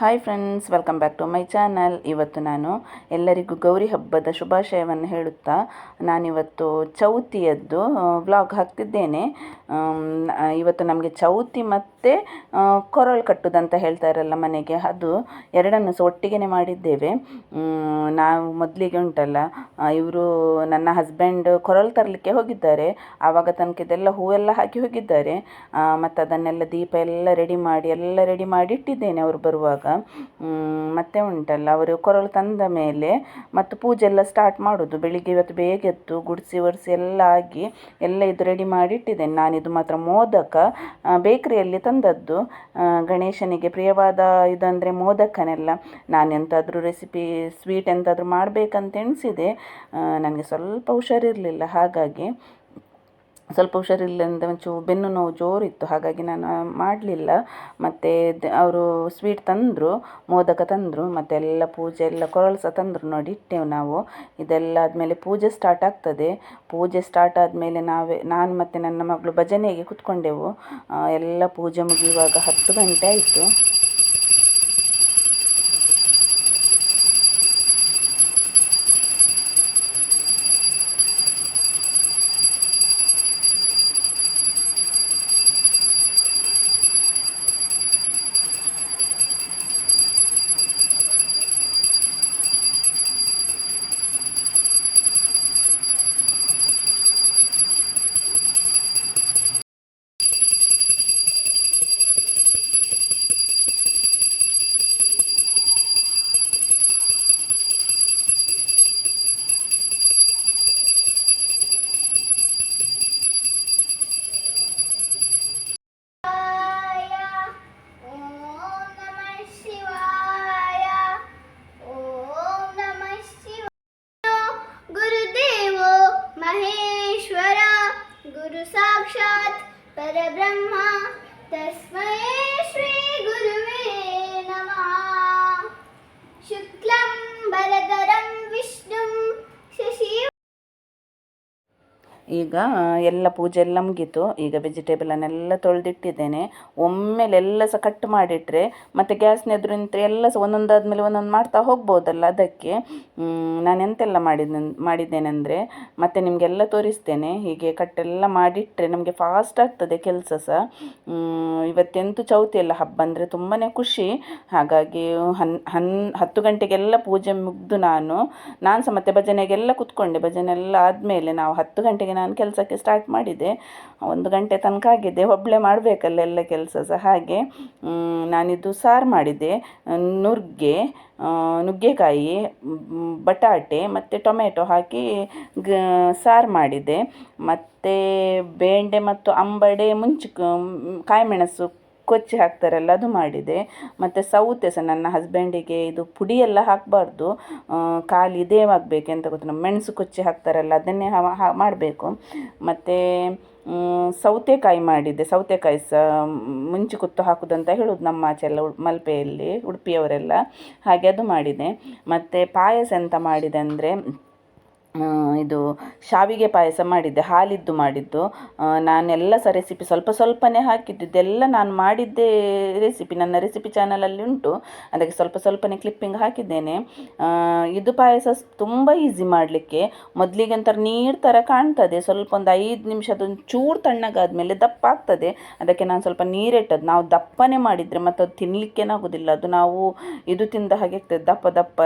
Hi friends welcome back to my channel ಇವತ್ತು ನಾನು ಎಲ್ಲರಿಗೂ ಗೌರಿ ಹಬ್ಬದ ಶುಭಾಶಯವನ್ನು ಹೇಳುತ್ತಾ, ನಾನಿವತ್ತು ಚೌತಿಯದ್ದು ವ್ಲಾಗ್ ಹಾಕ್ತಿದ್ದೇನೆ. ಇವತ್ತು ನಮಗೆ ಚೌತಿ ಮತ್ತು ಕೊರಳು ಕಟ್ಟುದಂತ ಹೇಳ್ತಾರಲ್ಲ ಮನೆಗೆ. ಅದು ಎರಡನ್ನು ಸಹ ಒಟ್ಟಿಗೆ ಮಾಡಿದ್ದೇವೆ. ನಾವು ಮೊದಲಿಗೆ ಉಂಟಲ್ಲ ಇವರು ನನ್ನ ಹಸ್ಬೆಂಡ್ ಕೊರಳು ತರಲಿಕ್ಕೆ ಹೋಗಿದ್ದಾರೆ. ಆವಾಗ ತನಕ ಇದೆಲ್ಲ ಹೂವೆಲ್ಲ ಹಾಕಿ ಹೋಗಿದ್ದಾರೆ. ಮತ್ತು ಅದನ್ನೆಲ್ಲ ದೀಪ ಎಲ್ಲ ರೆಡಿ ಮಾಡಿ, ಎಲ್ಲ ರೆಡಿ ಮಾಡಿ ಇಟ್ಟಿದ್ದೇನೆ ಅವರು ಬರುವಾಗ. ಮತ್ತೆ ಉಂಟಲ್ಲ, ಅವರು ಕೊರಳು ತಂದ ಮೇಲೆ ಮತ್ತು ಪೂಜೆ ಎಲ್ಲ ಸ್ಟಾರ್ಟ್ ಮಾಡೋದು. ಬೆಳಿಗ್ಗೆ ಇವತ್ತು ಬೇಗ ಎದ್ದು ಗುಡಿಸಿ ಒರೆಸಿ ಎಲ್ಲ ಆಗಿ ಎಲ್ಲ ಇದು ರೆಡಿ ಮಾಡಿ ಇಟ್ಟಿದ್ದೇನೆ. ಇದು ಮಾತ್ರ ಮೋದಕ ಬೇಕ್ರಿಯಲ್ಲಿ ತಂದದ್ದು. ಗಣೇಶನಿಗೆ ಪ್ರಿಯವಾದ ಇದಂದರೆ ಮೋದಕನೆಲ್ಲ. ನಾನು ಎಂಥಾದರೂ ರೆಸಿಪಿ ಸ್ವೀಟ್ ಎಂಥಾದರೂ ಮಾಡಬೇಕಂತ ಎಣಿಸಿದೆ. ನನಗೆ ಸ್ವಲ್ಪ ಹುಷಾರಿರಲಿಲ್ಲ, ಹಾಗಾಗಿ ಸ್ವಲ್ಪ ಹುಷಾರಿಲ್ಲ ಅಂತ ಒಂಚೂರು ಬೆನ್ನು ನೋವು ಜೋರಿತ್ತು, ಹಾಗಾಗಿ ನಾನು ಮಾಡಲಿಲ್ಲ. ಮತ್ತು ಅವರು ಸ್ವೀಟ್ ತಂದರು, ಮೋದಕ ತಂದರು, ಮತ್ತು ಎಲ್ಲ ಪೂಜೆ, ಎಲ್ಲ ಕೊರಳು ಸಹ ತಂದರು ನೋಡಿ ಇಟ್ಟೆವು ನಾವು. ಇದೆಲ್ಲ ಆದಮೇಲೆ ಪೂಜೆ ಸ್ಟಾರ್ಟ್ ಆಗ್ತದೆ. ಪೂಜೆ ಸ್ಟಾರ್ಟ್ ಆದಮೇಲೆ ನಾವೇ, ನಾನು ಮತ್ತು ನನ್ನ ಮಗಳು ಭಜನೆಗೆ ಕೂತ್ಕೊಂಡೆವು. ಎಲ್ಲ ಪೂಜೆ ಮುಗಿಯುವಾಗ ಹತ್ತು ಗಂಟೆ ಆಯಿತು. महेश्वर गुरु साक्षात् परब्रह्मा तस्मै श्रीगुरुवे नमः। शुक्लं बलधरं विष्णुं शशि ಈಗ ಎಲ್ಲ ಪೂಜೆ ಎಲ್ಲ ಮುಗೀತು. ಈಗ ವೆಜಿಟೇಬಲನ್ನೆಲ್ಲ ತೊಳೆದಿಟ್ಟಿದ್ದೇನೆ. ಒಮ್ಮೆಲೆಲ್ಲ ಸಹ ಕಟ್ ಮಾಡಿಟ್ರೆ, ಮತ್ತು ಗ್ಯಾಸ್ನ ಎದುರು ನಿಂತರೆ ಎಲ್ಲ ಸಹ ಒಂದೊಂದಾದಮೇಲೆ ಒಂದೊಂದು ಮಾಡ್ತಾ ಹೋಗ್ಬೋದಲ್ಲ ಅದಕ್ಕೆ. ನಾನು ಎಂತೆಲ್ಲ ಮಾಡಿದ, ಮಾಡಿದ್ದೇನೆಂದರೆ, ಮತ್ತೆ ನಿಮಗೆಲ್ಲ ತೋರಿಸ್ತೇನೆ. ಹೀಗೆ ಕಟ್ಟೆಲ್ಲ ಮಾಡಿಟ್ಟರೆ ನಮಗೆ ಫಾಸ್ಟ್ ಆಗ್ತದೆ ಕೆಲಸ ಸಹ ಇವತ್ತೆಂತೂ ಚೌತಿ ಎಲ್ಲ ಹಬ್ಬ ಅಂದರೆ ತುಂಬಾ ಖುಷಿ. ಹಾಗಾಗಿ ಹನ್ ಹನ್, ಹತ್ತು ಗಂಟೆಗೆಲ್ಲ ಪೂಜೆ ಮುಗಿದು ನಾನು ನಾನು ಸಹ ಮತ್ತೆ ಭಜನೆಗೆಲ್ಲ ಕೂತ್ಕೊಂಡೆ. ಭಜನೆ ಎಲ್ಲ ಆದಮೇಲೆ ನಾವು ಹತ್ತು ಗಂಟೆಗೆ ನಾನು ಕೆಲಸಕ್ಕೆ ಸ್ಟಾರ್ಟ್ ಮಾಡಿದೆ ಒಂದು ಗಂಟೆ ತನಕ ಆಗಿದೆ ಒಬ್ಬಳೇ ಮಾಡಬೇಕಲ್ಲ ಎಲ್ಲ ಕೆಲಸ ಸಹ ಹಾಗೆ ನಾನಿದು ಸಾರು ಮಾಡಿದೆ ನುಗ್ಗೆ ನುಗ್ಗೆಕಾಯಿ ಬಟಾಟೆ ಮತ್ತು ಟೊಮೆಟೊ ಹಾಕಿ ಗ, ಸಾರು ಮಾಡಿದೆ ಮತ್ತು, ಬೇಂಡೆ ಮತ್ತು ಅಂಬಡೆ, ಮುಂಚಿ ಕಾಯಿಮೆಣಸು ಕೊಚ್ಚಿ ಹಾಕ್ತಾರಲ್ಲ, ಅದು ಮಾಡಿದೆ. ಮತ್ತು ಸೌತೆ ಸಹ ನನ್ನ ಹಸ್ಬೆಂಡಿಗೆ ಇದು ಪುಡಿ ಎಲ್ಲ ಹಾಕಬಾರ್ದು ಖಾಲಿ ಇದೇ ಆಗಬೇಕು ಎಂತ ಗೊತ್ತಿಲ್ಲ ಮೆಣಸು ಕೊಚ್ಚಿ ಹಾಕ್ತಾರಲ್ಲ, ಅದನ್ನೇ ಮಾಡಬೇಕು. ಮತ್ತು ಸೌತೆಕಾಯಿ ಮಾಡಿದ್ದೆ ಸೌತೆಕಾಯಿ ಸಹ ಮುಂಚೆ ಕುತ್ತು ಹಾಕೋದಂತ ಹೇಳೋದು ನಮ್ಮ ಆಚೆ ಎಲ್ಲ ಮಲ್ಪೆಯಲ್ಲಿ ಉಡುಪಿಯವರೆಲ್ಲ. ಹಾಗೆ ಅದು ಮಾಡಿದೆ. ಮತ್ತು ಪಾಯಸ ಎಂತ ಮಾಡಿದೆ ಅಂದರೆ ಇದು ಶಾವಿಗೆ ಪಾಯಸ ಮಾಡಿದ್ದೆ, ಹಾಲಿದ್ದು ಮಾಡಿದ್ದು. ನಾನೆಲ್ಲ ಸಹ ರೆಸಿಪಿ ಸ್ವಲ್ಪ ಸ್ವಲ್ಪನೇ ಹಾಕಿದ್ದು ಇದೆಲ್ಲ ನಾನು ಮಾಡಿದ್ದೇ ರೆಸಿಪಿ ನನ್ನ ರೆಸಿಪಿ ಚಾನಲಲ್ಲಿ ಉಂಟು. ಅದಕ್ಕೆ ಸ್ವಲ್ಪ ಸ್ವಲ್ಪನೇ ಕ್ಲಿಪ್ಪಿಂಗ್ ಹಾಕಿದ್ದೇನೆ. ಇದು ಪಾಯಸ ತುಂಬ ಈಸಿ ಮಾಡಲಿಕ್ಕೆ. ಮೊದಲಿಗೆ ಒಂಥರ ನೀರು ಥರ ಕಾಣ್ತದೆ, ಸ್ವಲ್ಪ ಒಂದು ಐದು ನಿಮಿಷ ಅದೊಂದು ಚೂರು ತಣ್ಣಗಾದ್ಮೇಲೆ ದಪ್ಪ ಆಗ್ತದೆ. ಅದಕ್ಕೆ ನಾನು ಸ್ವಲ್ಪ ನೀರಿಟ್ಟದ್ದು ನಾವು ದಪ್ಪನೇ ಮಾಡಿದರೆ ಮತ್ತು ಅದು ತಿನ್ನಲಿಕ್ಕೇನಾಗೋದಿಲ್ಲ ಅದು ನಾವು ಇದು ತಿಂದ ಹಾಗೆ ಆಗ್ತದೆ. ದಪ್ಪ ದಪ್ಪ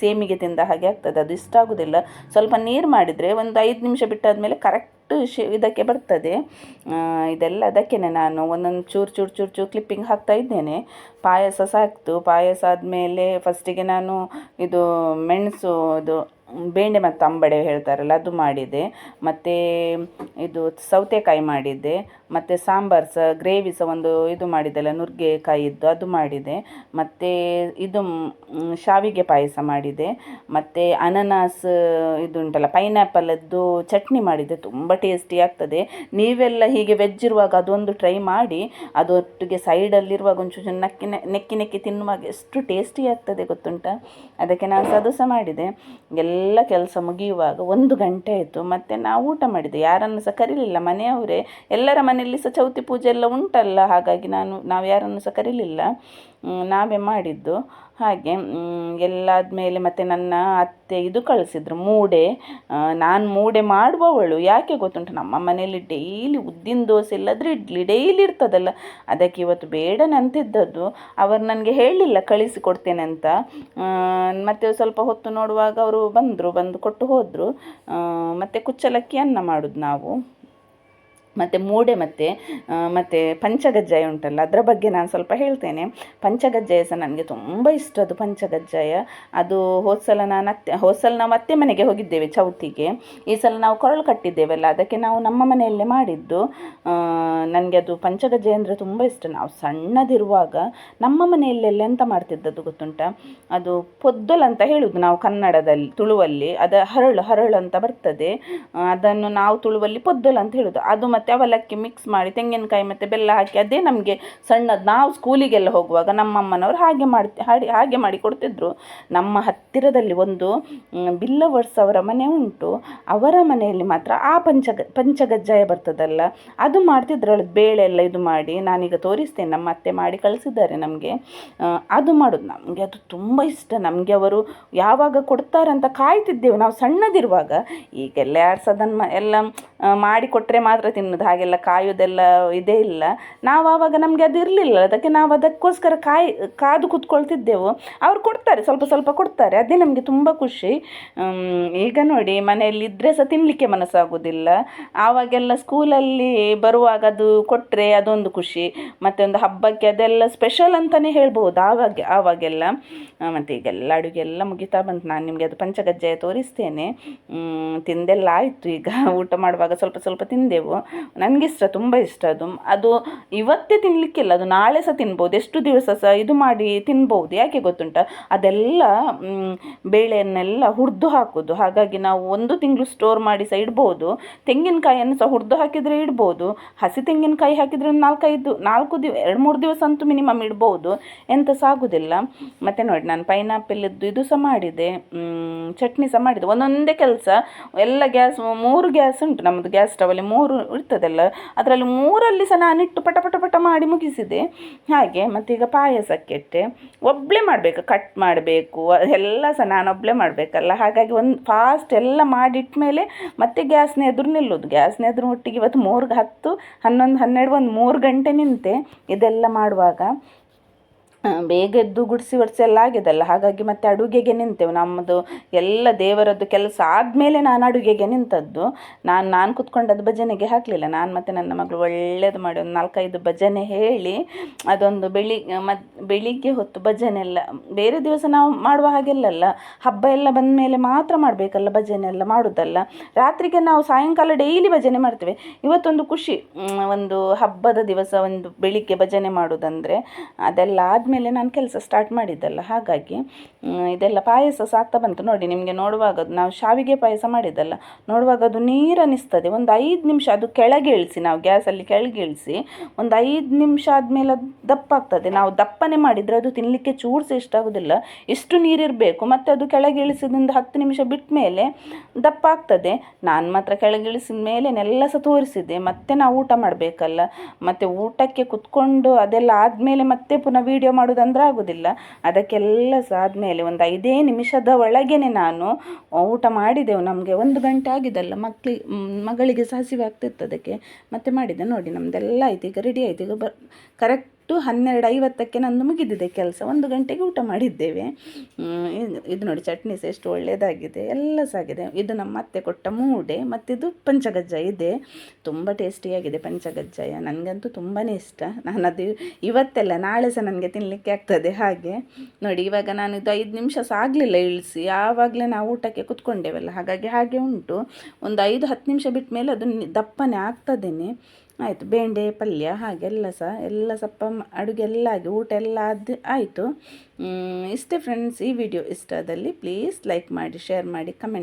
ಸೇಮಿಗೆ ತಿಂದ ಹಾಗೆ ಆಗ್ತದೆ. ಅದು ಇಷ್ಟ ಆಗೋದಿಲ್ಲ. ಸ್ವಲ್ಪ ನೀರು ಮಾಡಿದರೆ ಒಂದು ಐದು ನಿಮಿಷ ಬಿಟ್ಟಾದಮೇಲೆ ಕರೆಕ್ಟ್ ಶಿ ಇದಕ್ಕೆ ಬರ್ತದೆ. ಇದೆಲ್ಲ ಅದಕ್ಕೇ ನಾನು ಒಂದೊಂದು ಚೂರು ಚೂರು ಚೂರು ಚೂರು ಕ್ಲಿಪ್ಪಿಂಗ್ ಹಾಕ್ತಾ ಇದ್ದೇನೆ. ಪಾಯಸ ಸಾಕ್ತು. ಪಾಯಸ ಆದಮೇಲೆ ಫಸ್ಟಿಗೆ ನಾನು ಇದು ಮೆಣಸು, ಇದು ಬೇಂಡೆ ಮತ್ತು ಅಂಬಡೆ ಹೇಳ್ತಾರಲ್ಲ, ಅದು ಮಾಡಿದೆ ಮತ್ತು ಇದು ಸೌತೆಕಾಯಿ ಮಾಡಿದ್ದೆ. ಮತ್ತು ಸಾಂಬಾರು ಸಹ ಗ್ರೇವಿ ಸಹ ಒಂದು ಇದು ಮಾಡಿದ್ದೆಲ್ಲ ನುಗ್ಗೆಕಾಯಿದ್ದು ಅದು ಮಾಡಿದೆ ಮತ್ತು ಇದು ಶಾವಿಗೆ ಪಾಯಸ ಮಾಡಿದೆ ಮತ್ತು ಅನನಾಸ್ ಇದು ಉಂಟಲ್ಲ ಪೈನಾಪಲದ್ದು ಚಟ್ನಿ ಮಾಡಿದೆ ತುಂಬ ಟೇಸ್ಟಿ ಆಗ್ತದೆ. ನೀವೆಲ್ಲ ಹೀಗೆ ವೆಜ್ ಇರುವಾಗ ಅದೊಂದು ಟ್ರೈ ಮಾಡಿ, ಅದೊಟ್ಟಿಗೆ ಸೈಡಲ್ಲಿರುವಾಗ ಒಂಚೂರು ನಕ್ಕಿ ನೆಕ್ಕಿ ನೆಕ್ಕಿ ತಿನ್ನುವಾಗ ಎಷ್ಟು ಟೇಸ್ಟಿ ಆಗ್ತದೆ ಗೊತ್ತುಂಟ? ಅದಕ್ಕೆ ನಾನು ಸಹ ಅದು ಸಹ ಮಾಡಿದೆ. ಎಲ್ಲ ಎಲ್ಲ ಕೆಲಸ ಮುಗಿಯುವಾಗ ಒಂದು ಗಂಟೆ ಆಯಿತು, ಮತ್ತು ನಾವು ಊಟ ಮಾಡಿದೆ ಯಾರನ್ನು ಸಹ ಕರೀಲಿಲ್ಲ. ಮನೆಯವರೇ, ಎಲ್ಲರ ಮನೆಯಲ್ಲಿ ಸಹ ಚೌತಿ ಪೂಜೆ ಎಲ್ಲ ಉಂಟಲ್ಲ, ಹಾಗಾಗಿ ನಾನು, ನಾವು ಯಾರನ್ನು ಸಹ ಕರೀಲಿಲ್ಲ. ನಾವೇ ಮಾಡಿದ್ದು. ಹಾಗೆ ಎಲ್ಲಾದ ಮೇಲೆ ಮತ್ತು ನನ್ನ ಅತ್ತೆ ಇದು ಕಳಿಸಿದ್ರು ಮೂಡೆ. ನಾನು ಮೂಡೆ ಮಾಡುವವಳು. ಯಾಕೆ ಗೊತ್ತುಂಟು? ನಮ್ಮ ಮನೆಯಲ್ಲಿ ಡೈಲಿ ಉದ್ದಿನ ದೋಸೆ ಇಲ್ಲದ್ರೆ ಇಡ್ಲಿ ಡೈಲಿ ಇರ್ತದಲ್ಲ. ಅದಕ್ಕೆ ಇವತ್ತು ಬೇಡ ನಂತಿದ್ದದ್ದು. ಅವರು ನನಗೆ ಹೇಳಿಲ್ಲ, ಕಳಿಸಿ ಕೊಡ್ತೇನೆ ಅಂತ. ಮತ್ತು ಸ್ವಲ್ಪ ಹೊತ್ತು ನೋಡುವಾಗ ಅವರು ಬಂದರು, ಬಂದು ಕೊಟ್ಟು ಹೋದರು. ಮತ್ತು ಕುಚ್ಚಲಕ್ಕಿ ಅನ್ನ ಮಾಡೋದು ನಾವು. ಮತ್ತು ಮೂಡೆ ಮತ್ತು ಮತ್ತು ಪಂಚಗಜ್ಜಾಯ ಉಂಟಲ್ಲ, ಅದರ ಬಗ್ಗೆ ನಾನು ಸ್ವಲ್ಪ ಹೇಳ್ತೇನೆ. ಪಂಚಗಜ್ಜಾಯ ಸಹ ನನಗೆ ತುಂಬ ಇಷ್ಟ, ಅದು ಪಂಚಗಜ್ಜಾಯ. ಅದು ಹೋದ ಸಲ ನಾನು ಅತ್ತೆ, ಹೋದ ಸಲ ನಾವು ಅತ್ತೆ ಮನೆಗೆ ಹೋಗಿದ್ದೇವೆ ಚೌತಿಗೆ. ಈ ಸಲ ನಾವು ಕೊರಳು ಕಟ್ಟಿದ್ದೇವಲ್ಲ, ಅದಕ್ಕೆ ನಾವು ನಮ್ಮ ಮನೆಯಲ್ಲೇ ಮಾಡಿದ್ದು. ನನಗೆ ಅದು ಪಂಚಗಜ್ಜಾಯ ಅಂದರೆ ತುಂಬ ಇಷ್ಟ. ನಾವು ಸಣ್ಣದಿರುವಾಗ ನಮ್ಮ ಮನೆಯಲ್ಲೆಲ್ಲ ಎಂತ ಮಾಡ್ತಿದ್ದದ್ದು ಗೊತ್ತುಂಟ? ಅದು ಪೊದ್ದಲ್ ಅಂತ ಹೇಳುದು ನಾವು ಕನ್ನಡದಲ್ಲಿ, ತುಳುವಲ್ಲಿ. ಅದು ಹರಳು ಹರಳು ಅಂತ ಬರ್ತದೆ. ಅದನ್ನು ನಾವು ತುಳುವಲ್ಲಿ ಪೊದ್ದಲ್ ಅಂತ ಹೇಳುದು. ಅದು ಮತ್ತು ಅವಲಕ್ಕಿ ಮಿಕ್ಸ್ ಮಾಡಿ, ತೆಂಗಿನಕಾಯಿ ಮತ್ತು ಬೆಲ್ಲ ಹಾಕಿ, ಅದೇ ನಮಗೆ ಸಣ್ಣದು. ನಾವು ಸ್ಕೂಲಿಗೆಲ್ಲ ಹೋಗುವಾಗ ನಮ್ಮ ಅಮ್ಮನವರು ಹಾಗೆ ಮಾಡಿ ಹಾಗೆ ಮಾಡಿ ಕೊಡ್ತಿದ್ರು. ನಮ್ಮ ಹತ್ತಿರದಲ್ಲಿ ಒಂದು ಬಿಲ್ಲವರ್ಸ್ ಅವರ ಮನೆ ಉಂಟು. ಅವರ ಮನೆಯಲ್ಲಿ ಮಾತ್ರ ಆ ಪಂಚಗ, ಪಂಚಗಜ್ಜಾಯ ಬರ್ತದಲ್ಲ, ಅದು ಮಾಡ್ತಿದ್ರು ಬೇಳೆ ಎಲ್ಲ ಇದು ಮಾಡಿ. ನಾನೀಗ ತೋರಿಸ್ತೇನೆ, ನಮ್ಮ ಅತ್ತೆ ಮಾಡಿ ಕಳಿಸಿದ್ದಾರೆ ನಮಗೆ. ಅದು ಮಾಡೋದು ನಮಗೆ, ಅದು ತುಂಬ ಇಷ್ಟ. ನಮಗೆ ಅವರು ಯಾವಾಗ ಕೊಡ್ತಾರಂತ ಕಾಯ್ತಿದ್ದೆವು. ನಾವು ಸಣ್ಣದಿರುವಾಗ, ಈಗೆಲ್ಲ ಯಾರು ಸದನ್ ಎಲ್ಲ ಮಾಡಿಕೊಟ್ಟರೆ ಮಾಡಿ ತಿನ್ನು ಮಾತ್ರ ತಿನ್ನೋದು ಹಾಗೆಲ್ಲ ಕಾಯೋದೆಲ್ಲ ಇದೇ ಇಲ್ಲ. ನಾವು ಆವಾಗ ನಮಗೆ ಅದು ಇರಲಿಲ್ಲ. ಅದಕ್ಕೆ ನಾವು ಅದಕ್ಕೋಸ್ಕರ ಕಾಯಿ, ಕಾದು ಕೂತ್ಕೊಳ್ತಿದ್ದೆವು. ಅವ್ರು ಕೊಡ್ತಾರೆ, ಸ್ವಲ್ಪ ಸ್ವಲ್ಪ ಕೊಡ್ತಾರೆ. ಅದೇ ನಮಗೆ ತುಂಬ ಖುಷಿ. ಈಗ ನೋಡಿ, ಮನೆಯಲ್ಲಿ ಇದ್ದರೆ ಸಹ ತಿನ್ನಲಿಕ್ಕೆ ಮನಸ್ಸಾಗೋದಿಲ್ಲ. ಆವಾಗೆಲ್ಲ ಸ್ಕೂಲಲ್ಲಿ ಬರುವಾಗ ಅದು ಕೊಟ್ಟರೆ ಅದೊಂದು ಖುಷಿ. ಮತ್ತು ಒಂದು ಹಬ್ಬಕ್ಕೆ ಅದೆಲ್ಲ ಸ್ಪೆಷಲ್ ಅಂತಲೇ ಹೇಳ್ಬೋದು ಆವಾಗ, ಆವಾಗೆಲ್ಲ. ಮತ್ತು ಈಗೆಲ್ಲ ಅಡುಗೆ ಎಲ್ಲ ಮುಗಿತಾ ಬಂತು. ನಾನು ನಿಮಗೆ ಅದು ಪಂಚಗಜ್ಜಾಯ ತೋರಿಸ್ತೇನೆ. ತಿಂದೆಲ್ಲ ಆಯಿತು. ಈಗ ಊಟ ಮಾಡುವಾಗ ಸ್ವಲ್ಪ ಸ್ವಲ್ಪ ತಿಂದೆವು. ನನಗಿಷ್ಟ ತುಂಬ ಇಷ್ಟ ಅದು. ಅದು ಇವತ್ತೇ ತಿನ್ನಲಿಕ್ಕಿಲ್ಲ ಅದು ನಾಳೆ ಸಹ ತಿನ್ಬೋದು. ಎಷ್ಟು ದಿವಸ ಸಹ ಇದು ಮಾಡಿ ತಿನ್ಬೋದು, ಯಾಕೆ ಗೊತ್ತುಂಟ? ಅದೆಲ್ಲ ಬೇಳೆಯನ್ನೆಲ್ಲ ಹುರಿದು ಹಾಕೋದು. ಹಾಗಾಗಿ ನಾವು ಒಂದು ತಿಂಗಳು ಸ್ಟೋರ್ ಮಾಡಿ ಸಹ ಇಡ್ಬೋದು. ತೆಂಗಿನಕಾಯಿಯನ್ನು ಸಹ ಹುರಿದು ಹಾಕಿದರೆ ಇಡ್ಬೋದು. ಹಸಿ ತೆಂಗಿನಕಾಯಿ ಹಾಕಿದರೆ ಒಂದು ನಾಲ್ಕೈದು, ನಾಲ್ಕು ದಿವ, ಎರಡು, ಮೂರು ದಿವಸ ಅಂತೂ ಮಿನಿಮಮ್ ಇಡ್ಬೋದು. ಎಂತ ಸಾಗುವುದಿಲ್ಲ ಮತ್ತು ನೋಡಿ, ನಾನು ಪೈನಾಪಲ್ದು ಇದು ಸಹ ಮಾಡಿದೆ. ಚಟ್ನಿ ಸಹ ಮಾಡಿದೆ. ಒಂದೊಂದೇ ಕೆಲಸ. ಎಲ್ಲ ಗ್ಯಾಸ್, ಮೂರು ಗ್ಯಾಸ್ ಉಂಟು ನಮ್ಮದು ಗ್ಯಾಸ್ ಸ್ಟವಲ್ಲಿ ಮೂರು ಇರ್ತದಲ್ಲ ಅದರಲ್ಲಿ ಮೂರಲ್ಲಿ ಸಹ ನಾನಿಟ್ಟು ಪಟ ಪಟ ಪಟ ಮಾಡಿ ಮುಗಿಸಿದೆ. ಹಾಗೆ ಮತ್ತೀಗ ಪಾಯಸಕ್ಕೆ ಇಟ್ಟೆ ಒಬ್ಬಳೇ ಮಾಡಬೇಕು ಕಟ್ ಮಾಡಬೇಕು ಅದೆಲ್ಲ ಸಹ ನಾನು ಒಬ್ಬಳೇ ಮಾಡಬೇಕಲ್ಲ. ಹಾಗಾಗಿ ಒಂದು ಫಾಸ್ಟ್ ಎಲ್ಲ ಮಾಡಿಟ್ಟ ಮೇಲೆ ಮತ್ತೆ ಗ್ಯಾಸ್ನ ಎದುರು ನಿಲ್ಲೋದು. ಗ್ಯಾಸ್ನ ಎದುರು ಒಟ್ಟಿಗೆ ಇವತ್ತು ಮೂರ್ಗೆ ಹತ್ತು, ಹನ್ನೊಂದು, ಹನ್ನೆರಡು, ಒಂದು ಮೂರು ಗಂಟೆ ನಿಂತೆ ಇದೆಲ್ಲ ಮಾಡುವಾಗ. ಬೇಗ ಎದ್ದು ಗುಡಿಸಿ ಒಡಿಸಿ ಎಲ್ಲ ಆಗಿದೆಲ್ಲ ಹಾಗಾಗಿ ಮತ್ತೆ ಅಡುಗೆಗೆ ನಿಂತೆವು. ನಮ್ಮದು ಎಲ್ಲ ದೇವರದ್ದು ಕೆಲಸ ಆದಮೇಲೆ ನಾನು ಅಡುಗೆಗೆ ನಿಂತದ್ದು. ನಾನು ನಾನು ಕುತ್ಕೊಂಡದ್ದು ಭಜನೆಗೆ ಹಾಕಲಿಲ್ಲ. ನಾನು ಮತ್ತು ನನ್ನ ಮಗಳು ಒಳ್ಳೇದು ಮಾಡಿ ಒಂದು ನಾಲ್ಕೈದು ಭಜನೆ ಹೇಳಿ ಅದೊಂದು ಬೆಳಿ, ಮದ್, ಬೆಳಿಗ್ಗೆ ಹೊತ್ತು ಭಜನೆ ಎಲ್ಲ, ಬೇರೆ ದಿವಸ ನಾವು ಮಾಡುವ ಹಾಗೆಲ್ಲಲ್ಲ ಹಬ್ಬ ಎಲ್ಲ ಬಂದ ಮೇಲೆ ಮಾತ್ರ ಮಾಡಬೇಕಲ್ಲ ಭಜನೆ ಎಲ್ಲ ಮಾಡೋದಲ್ಲ. ರಾತ್ರಿಗೆ ನಾವು ಸಾಯಂಕಾಲ ಡೈಲಿ ಭಜನೆ ಮಾಡ್ತೇವೆ. ಇವತ್ತೊಂದು ಖುಷಿ. ಒಂದು ಹಬ್ಬದ ದಿವಸ ಒಂದು ಬೆಳಿಗ್ಗೆ ಭಜನೆ ಮಾಡೋದಂದರೆ ಅದೆಲ್ಲ ಆದಮೇಲೆ ನಾನು ಕೆಲಸ ಸ್ಟಾರ್ಟ್ ಮಾಡಿದ್ದಲ್ಲ, ಹಾಗಾಗಿ ಇದೆಲ್ಲ ಪಾಯಸ ಸಾಕ್ತಾ ಬಂತು. ನೋಡಿ, ನಿಮಗೆ ನೋಡುವಾಗ ನಾವು ಶಾವಿಗೆ ಪಾಯಸ ಮಾಡಿದ್ದಲ್ಲ, ನೋಡುವಾಗ ಅದು ನೀರನಿಸ್ತದೆ ಒಂದು ಐದು ನಿಮಿಷ ಅದು ಕೆಳಗೆ ಇಳಿಸಿ ನಾವು ಗ್ಯಾಸಲ್ಲಿ ಕೆಳಗೆ ಇಳಿಸಿ ಒಂದು ಐದು ನಿಮಿಷ ಆದಮೇಲೆ ಅದು ದಪ್ಪ ಆಗ್ತದೆ ನಾವು ದಪ್ಪನೆ ಮಾಡಿದರೆ ಅದು ತಿನ್ನಲಿಕ್ಕೆ ಚೂರು ಇಷ್ಟ ಆಗೋದಿಲ್ಲ. ಇಷ್ಟು ನೀರಿರಬೇಕು ಮತ್ತು ಅದು ಕೆಳಗೆ ಇಳಿಸಿದಿಂದ ಹತ್ತು ನಿಮಿಷ ಬಿಟ್ಟ ಮೇಲೆ ದಪ್ಪ ಆಗ್ತದೆ ನಾನು ಮಾತ್ರ ಕೆಳಗೆ ಇಳಿಸಿದ ಮೇಲೆ ನೆಲ್ಲ ಸಹ ತೋರಿಸಿದೆ ಮತ್ತೆ ನಾವು ಊಟ ಮಾಡಬೇಕಲ್ಲ. ಮತ್ತು ಊಟಕ್ಕೆ ಕುತ್ಕೊಂಡು ಅದೆಲ್ಲ ಆದಮೇಲೆ ಮತ್ತೆ ಪುನಃ ವೀಡಿಯೋ ಮಾಡೋದಂದ್ರೆ ಆಗೋದಿಲ್ಲ. ಅದಕ್ಕೆಲ್ಲ ಸಹ ಮೇಲೆ ಒಂದು ಐದೇ ನಿಮಿಷದ ಒಳಗೇನೆ ನಾನು ಊಟ ಮಾಡಿದೆವು. ನಮಗೆ ಒಂದು ಗಂಟೆ ಆಗಿದಲ್ಲ ಮಕ್ಳಿಗೆ ಮಗಳಿಗೆ ಸಹ ಆಗ್ತಿತ್ತು ಅದಕ್ಕೆ. ಮತ್ತೆ ಮಾಡಿದೆ. ನೋಡಿ ನಮ್ಮದೆಲ್ಲ ಆಯ್ತು. ಈಗ ರೆಡಿ ಆಯ್ತು. ಈಗ ಬ ಕರೆಕ್ಟು ಹನ್ನೆರಡು ಐವತ್ತಕ್ಕೆ ನಂದು ಮುಗಿದಿದೆ ಕೆಲಸ. ಒಂದು ಗಂಟೆಗೆ ಊಟ ಮಾಡಿದ್ದೇವೆ. ಇದು- ನೋಡಿ ಚಟ್ನಿ ಸಹ ಎಷ್ಟು ಒಳ್ಳೆಯದಾಗಿದೆ ಎಲ್ಲ ಸಹ ಆಗಿದೆ ಇದು ನಮ್ಮ ಅತ್ತೆ ಕೊಟ್ಟ ಮೂಡೆ, ಮತ್ತಿದು ಪಂಚಗಜ್ಜ ಇದೆ. ತುಂಬ ಟೇಸ್ಟಿಯಾಗಿದೆ ಪಂಚಗಜ್ಜಾಯ ನನಗಂತೂ ತುಂಬಾ ಇಷ್ಟ. ನಾನು ಅದು ಇವತ್ತೆಲ್ಲ, ನಾಳೆ ಸಹ ನನಗೆ ತಿನ್ನಲಿಕ್ಕೆ ಆಗ್ತದೆ ಹಾಗೆ. ನೋಡಿ, ಇವಾಗ ನಾನು ಇದು ಐದು ನಿಮಿಷ ಸಹ ಆಗಲಿಲ್ಲ ಇಳಿಸಿ. ಆವಾಗಲೇ ನಾವು ಊಟಕ್ಕೆ ಕುತ್ಕೊಂಡೇವಲ್ಲ, ಹಾಗಾಗಿ ಹಾಗೆ ಉಂಟು. ಒಂದು ಐದು ಹತ್ತು ನಿಮಿಷ ಬಿಟ್ಟ ಮೇಲೆ ಅದು ದಪ್ಪನೆ ಆಗ್ತದೇನೆ. ಆಯಿತು, ಬೆಂಡೆ, ಪಲ್ಯ ಹಾಗೆಲ್ಲ ಸಹ, ಎಲ್ಲ ಸಪ್ಪ ಅಡುಗೆ ಎಲ್ಲ ಆಗಿ, ಊಟ ಎಲ್ಲ ಅದು ಆಯಿತು. ಇಷ್ಟೇ ಫ್ರೆಂಡ್ಸ್ ಈ ವಿಡಿಯೋ ಇಷ್ಟದಲ್ಲಿ ಪ್ಲೀಸ್ ಲೈಕ್ ಮಾಡಿ ಶೇರ್ ಮಾಡಿ ಕಮೆಂಟ್